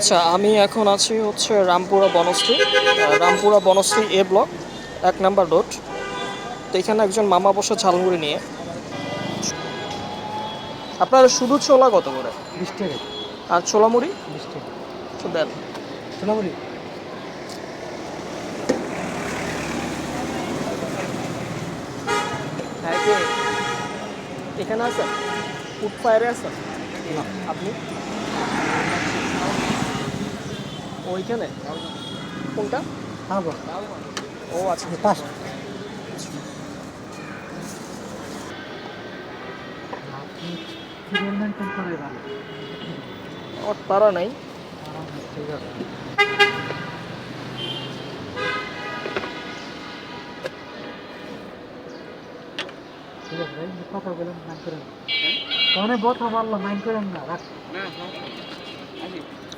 আচ্ছা আমি এখন আছি হচ্ছে রামপুরা বনশ্রী। রামপুরা বনশ্রী এ ব্লক এক নাম্বার রোড। তো এখানে একজন মামা বসে ঝালমুড়ি নিয়ে। আপনার শুধু ছোলা কত করে? বিশ টাকা। আর ছোলা মুড়ি বিশ টাকা। তো দেন। সোনামুড়ি হ্যাঁ কে? এখানে আছেন? ফুড ফায়ারে আছেন? আপনি? ওইখানে? কোনটা? হ্যাঁ ও আচ্ছা। মেনটেন ওর তারা নাই। ঠিক আছে। ঠিক আছে ভাই কথা বলেন মাইন্ড করেন। অনেক কথা বললাম মাইন্ড করেন না রাখ।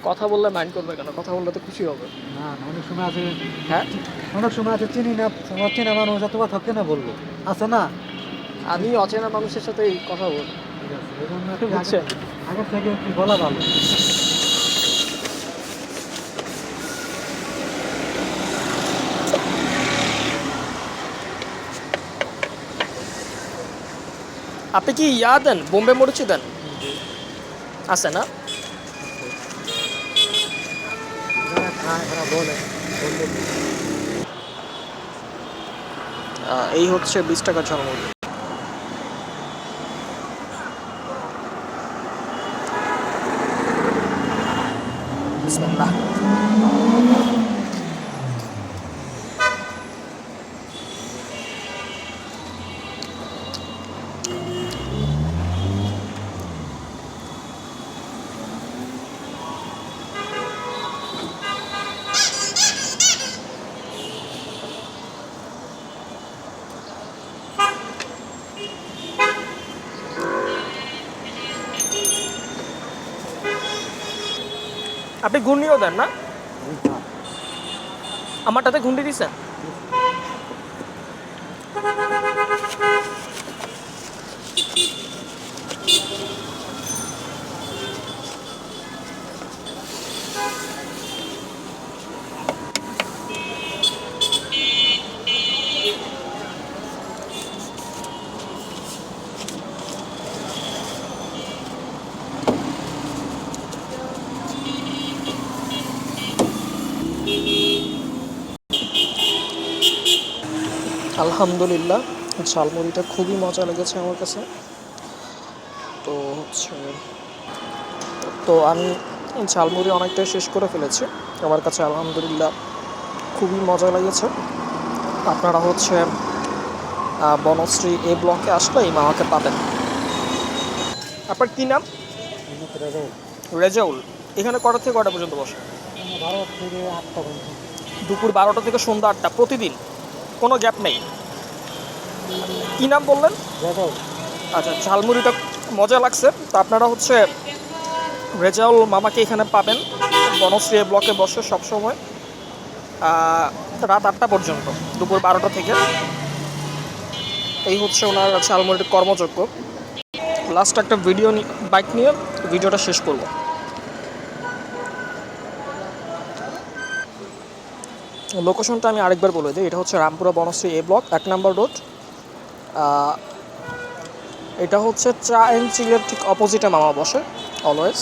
কথা বললে মাইন্ড করবে কেন? কথা বললে তো খুশি হবে। না না অনেক সময় আছে হ্যাঁ? অনেক সময় আছে চিনি না অচেনা মানুষ এত কথা কেন বলব? আছে না? আমি অচেনা মানুষের সাথে এই কথা বলি। ঠিক আছে এই জন্য একটু বুঝছেন? আগে- আগের থেকে বলা ভালো? আপনি কি ইয়া দেন? বোম্বে মরিচি দেন? আছে না? খায় তারা বলে। এই হচ্ছে বিশ টাকা ঝালমুড়ি বিসমিল্লাহ। আপনি ঘূর্ণিও দেন না? আমারটাতে ঘুণ্ডি দিছেন? আলহামদুলিল্লাহ ঝালমুড়িটা খুবই মজা লেগেছে আমার কাছে। তো হচ্ছে তো আমি ঝালমুড়ি অনেকটাই শেষ করে ফেলেছি। আমার কাছে আলহামদুলিল্লাহ খুবই মজা লেগেছে। আপনারা হচ্ছে বনশ্রী এ ব্লকে আসলে এই মামাকে পাবেন। আপনার কী নাম? রেজাউল। এখানে কটা থেকে কটা পর্যন্ত বসে? দুপুর বারোটা থেকে সন্ধ্যা আটটা প্রতিদিন? কোনো গ্যাপ নেই। কী নাম বললেন? আচ্ছা ঝালমুড়িটা মজা লাগছে। তো আপনারা হচ্ছে রেজাউল মামাকে এখানে পাবেন। বনশ্রী ব্লকে বসে সবসময়। রাত আটটা পর্যন্ত দুপুর বারোটা থেকে। এই হচ্ছে ওনার ঝালমুড়ির কর্মযোগ্য লাস্ট একটা ভিডিও বাইক নিয়ে ভিডিওটা শেষ করব। লোকেশনটা আমি আরেকবার বলে দিই, এটা হচ্ছে রামপুরা বনশ্রী এ ব্লক এক নম্বর রোড এটা হচ্ছে চা অ্যান্ড চিলের ঠিক অপোজিটে মামা বসে অলওয়েজ